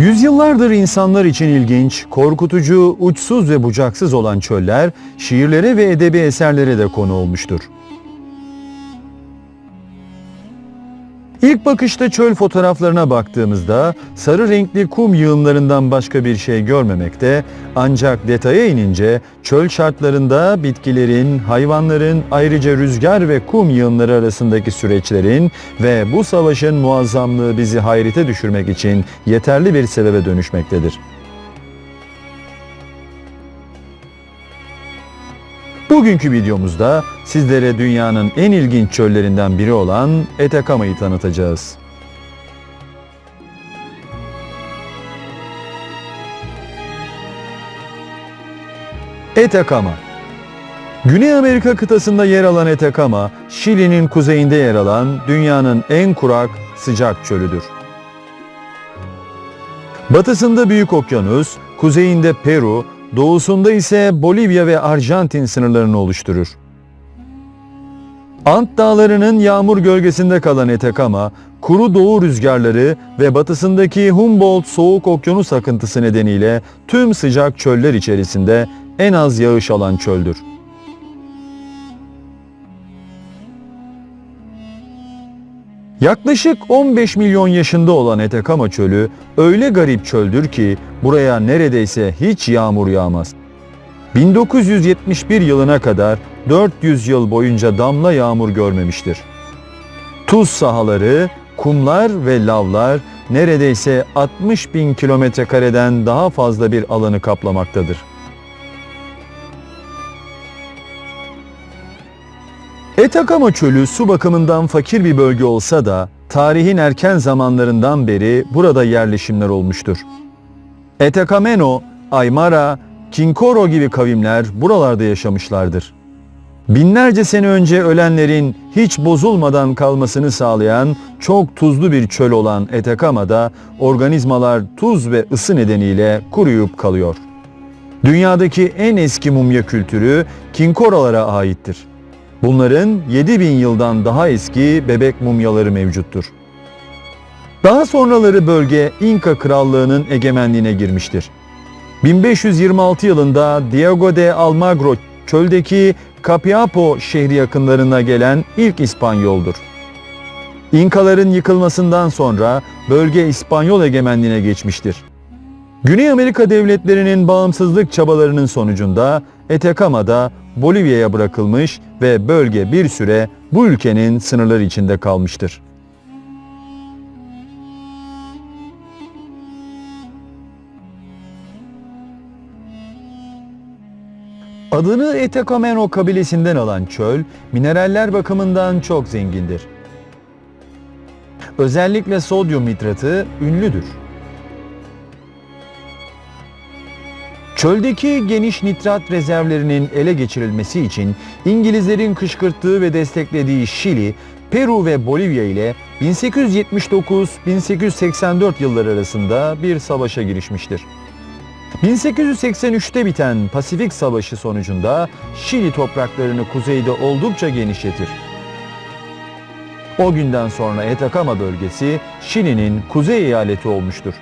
Yüzyıllardır insanlar için ilginç, korkutucu, uçsuz ve bucaksız olan çöller, şiirlere ve edebi eserlere de konu olmuştur. İlk bakışta çöl fotoğraflarına baktığımızda sarı renkli kum yığınlarından başka bir şey görmemekte ancak detaya inince çöl şartlarında bitkilerin, hayvanların ayrıca rüzgar ve kum yığınları arasındaki süreçlerin ve bu savaşın muazzamlığı bizi hayrete düşürmek için yeterli bir sebebe dönüşmektedir. Bugünkü videomuzda sizlere dünyanın en ilginç çöllerinden biri olan Etekama'yı tanıtacağız. Etekama Güney Amerika kıtasında yer alan Etekama, Şili'nin kuzeyinde yer alan dünyanın en kurak, sıcak çölüdür. Batısında Büyük Okyanus, kuzeyinde Peru, doğusunda ise Bolivya ve Arjantin sınırlarını oluşturur. Ant dağlarının yağmur gölgesinde kalan Etekama, kuru doğu rüzgarları ve batısındaki Humboldt soğuk okyanus akıntısı nedeniyle tüm sıcak çöller içerisinde en az yağış alan çöldür. Yaklaşık 15 milyon yaşında olan Etekama çölü öyle garip çöldür ki buraya neredeyse hiç yağmur yağmaz. 1971 yılına kadar 400 yıl boyunca damla yağmur görmemiştir. Tuz sahaları, kumlar ve lavlar neredeyse 60 bin kilometre kareden daha fazla bir alanı kaplamaktadır. Etakama çölü su bakımından fakir bir bölge olsa da tarihin erken zamanlarından beri burada yerleşimler olmuştur. Etakameno, Aymara, Kinkoro gibi kavimler buralarda yaşamışlardır. Binlerce sene önce ölenlerin hiç bozulmadan kalmasını sağlayan çok tuzlu bir çöl olan Etakama'da organizmalar tuz ve ısı nedeniyle kuruyup kalıyor. Dünyadaki en eski mumya kültürü Kinkorolara aittir. Bunların 7000 yıldan daha eski bebek mumyaları mevcuttur. Daha sonraları bölge İnka Krallığı'nın egemenliğine girmiştir. 1526 yılında Diego de Almagro çöldeki Capiapo şehri yakınlarına gelen ilk İspanyoldur. İnkaların yıkılmasından sonra bölge İspanyol egemenliğine geçmiştir. Güney Amerika devletlerinin bağımsızlık çabalarının sonucunda Etekama'da Bolivya'ya bırakılmış ve bölge bir süre bu ülkenin sınırları içinde kalmıştır. Adını Etekameno kabilesinden alan çöl, mineraller bakımından çok zengindir. Özellikle sodyum nitratı ünlüdür. Çöldeki geniş nitrat rezervlerinin ele geçirilmesi için İngilizlerin kışkırttığı ve desteklediği Şili, Peru ve Bolivya ile 1879-1884 yılları arasında bir savaşa girişmiştir. 1883'te biten Pasifik Savaşı sonucunda Şili topraklarını kuzeyde oldukça genişletir. O günden sonra Etakama bölgesi Şili'nin kuzey eyaleti olmuştur.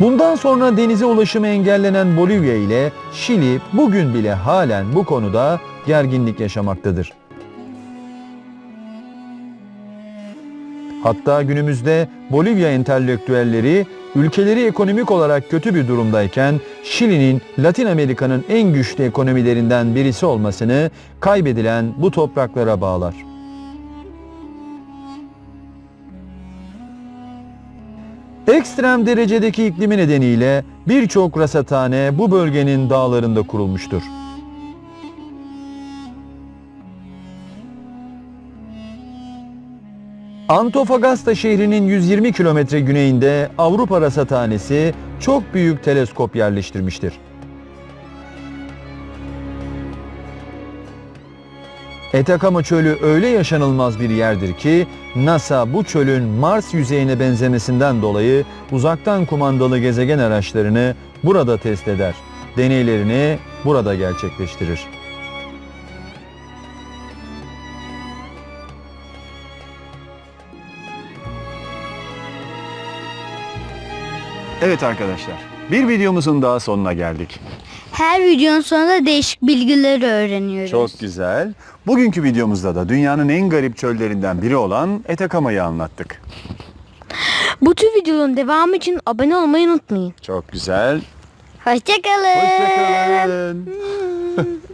Bundan sonra denize ulaşımı engellenen Bolivya ile Şili bugün bile halen bu konuda gerginlik yaşamaktadır. Hatta günümüzde Bolivya entelektüelleri ülkeleri ekonomik olarak kötü bir durumdayken Şili'nin Latin Amerika'nın en güçlü ekonomilerinden birisi olmasını kaybedilen bu topraklara bağlar. Ekstrem derecedeki iklimi nedeniyle birçok rasathane bu bölgenin dağlarında kurulmuştur. Antofagasta şehrinin 120 kilometre güneyinde Avrupa Rasathanesi çok büyük teleskop yerleştirmiştir. Etakama çölü öyle yaşanılmaz bir yerdir ki NASA bu çölün Mars yüzeyine benzemesinden dolayı uzaktan kumandalı gezegen araçlarını burada test eder. Deneylerini burada gerçekleştirir. Evet arkadaşlar, bir videomuzun daha sonuna geldik. Her videonun sonunda değişik bilgileri öğreniyoruz. Çok güzel. Bugünkü videomuzda da dünyanın en garip çöllerinden biri olan Etakama'yı anlattık. Bu tür videoların devamı için abone olmayı unutmayın. Çok güzel. Hoşçakalın. Hoşçakalın.